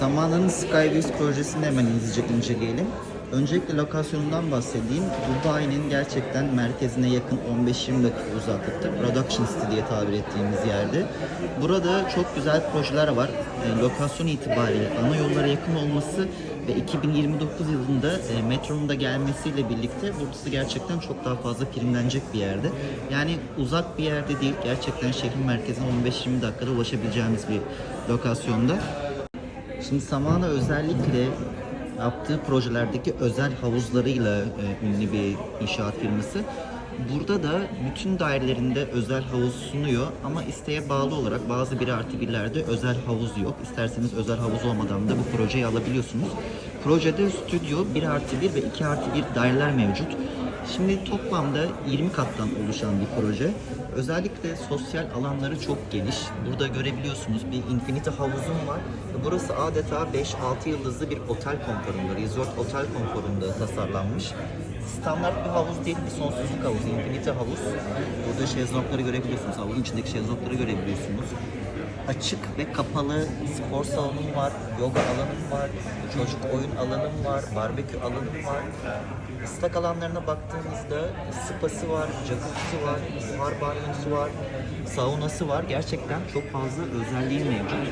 Samana'nın Skyways projesini hemen hızlıca inceleyelim. Öncelikle lokasyonundan bahsedeyim. Dubai'nin gerçekten merkezine yakın 15-20 dakika uzaklıkta Production City diye tabir ettiğimiz yerde. Burada çok güzel projeler var. E, lokasyon itibariyle ana yollara yakın olması ve 2029 yılında e, metronun da gelmesiyle birlikte burası gerçekten çok daha fazla primlenecek bir yerde. Yani uzak bir yerde değil, gerçekten şehrin merkezine 15-20 dakikada ulaşabileceğimiz bir lokasyonda. Şimdi Samana özellikle yaptığı projelerdeki özel havuzlarıyla e, ünlü bir inşaat firması. Burada da bütün dairelerinde özel havuz sunuyor ama isteğe bağlı olarak bazı 1 artı 1'lerde özel havuz yok. İsterseniz özel havuz olmadan da bu projeyi alabiliyorsunuz. Projede stüdyo 1 artı 1 ve 2 artı 1 daireler mevcut. Şimdi toplamda 20 kattan oluşan bir proje. Özellikle sosyal alanları çok geniş. Burada görebiliyorsunuz bir infinity havuzum var. Burası adeta 5-6 yıldızlı bir otel konforunda, resort otel konforunda tasarlanmış. Standart bir havuz değil, bir sonsuzluk havuzu, infinity havuz. Burada şezlongları görebiliyorsunuz, havuzun içindeki şezlongları görebiliyorsunuz. Açık ve kapalı spor salonum var, yoga alanım var, çocuk oyun alanım var, barbekü alanım var. Islak alanlarına baktığımızda spası var, jacuzzi var, buhar banyosu var, saunası var. Gerçekten çok fazla özelliği mevcut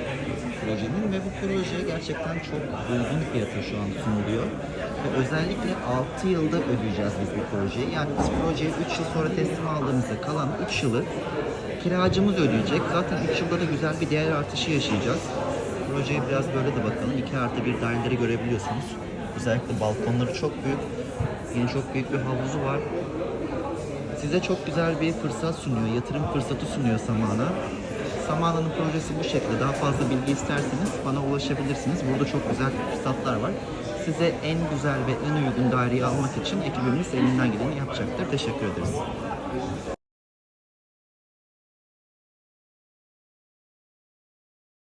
projenin ve bu proje gerçekten çok uygun fiyata şu an sunuluyor. Ve özellikle 6 yılda ödeyeceğiz biz bu projeyi. Yani biz projeyi 3 yıl sonra teslim aldığımızda kalan 3 yılı kiracımız ödeyecek. Zaten 3 yılda da güzel bir değer artışı yaşayacağız. Projeye biraz böyle de bakalım. 2 artı 1 daireleri görebiliyorsunuz. Özellikle balkonları çok büyük. Yine çok büyük bir havuzu var. Size çok güzel bir fırsat sunuyor, yatırım fırsatı sunuyor Samana. Samana'nın projesi bu şekilde. Daha fazla bilgi isterseniz bana ulaşabilirsiniz. Burada çok güzel fırsatlar var. Size en güzel ve en uygun daireyi almak için ekibimiz elinden geleni yapacaktır. Teşekkür ederiz.